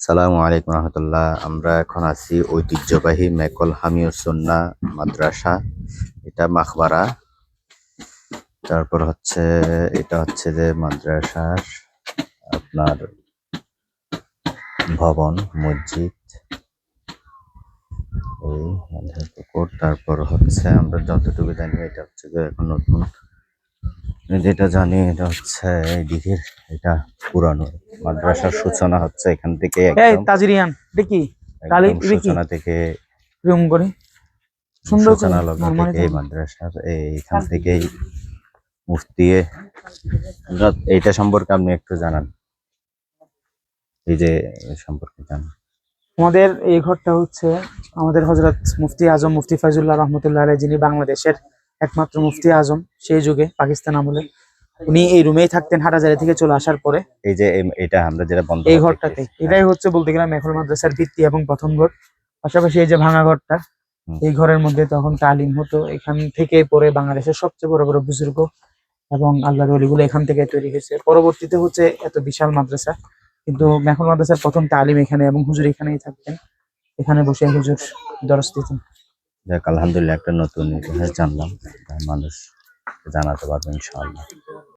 সালামু আলাইকুম রহমতুল্লাহ। আমরা এখন আছি ঐতিহ্যবাহী মেকল হামিউসন্না মাদ্রাসা। এটা মাখবারা। তারপর হচ্ছে, এটা হচ্ছে যে মাদ্রাসার আপনার ভবন, মসজিদ। এই পুকুর। তারপর হচ্ছে, আমরা যতটুকু জানি, এটা হচ্ছে যে এখন নতুন। যেটা জানি, এটা হচ্ছে দিঘির, এটা পুরানো মাদ্রাসার সূচনা হচ্ছে এখান থেকে এই তাজরিয়ান দেখি এটা কি? সূচনা থেকে রুম করে? সুন্দর সূচনা লগ্ন থেকে এই মাদ্রাসার এইখান থেকেই মুফতি এইটা সম্পর্কে আপনি একটু জানান। এই যে সম্পর্কে জানান। আমাদের এই ঘরটা হচ্ছে আমাদের হজরত মুফতি আজম মুফতি ফাইজুল্লাহ রহমতুল্লাহ যিনি বাংলাদেশের একমাত্র মুফতি আজম সেই যুগে পাকিস্তান আমলে। উনি এই রুমেই থাকতেন হাটাজারি থেকে চলে আসার পরে। এই যে এটা আমরা যেটা বন্ধ এই ঘরটাতে। এটাই হচ্ছে বলতে গেলাম মেখল মাদ্রাসার ভিত্তি এবং প্রথম ঘর। পাশাপাশি এই যে ভাঙা ঘরটা এই ঘরের মধ্যে তখন তালিম হতো। এখান থেকে পরে বাংলাদেশের সবচেয়ে বড় বড় বুজুর্গ এবং আল্লাহর অলিগুলো এখান থেকে তৈরি হয়েছে। পরবর্তীতে হচ্ছে এত বিশাল মাদ্রাসা। কিন্তু মেখল মাদ্রাসার প্রথম তালিম এখানে এবং হুজুর এখানেই থাকতেন। এখানে বসে হুজুর দরস দিতেন। যাক আলহামদুলিল্লাহ একটা নতুন ইতিহাস জানলাম। মানুষ জানাতে পারবে ইনশাআল্লাহ।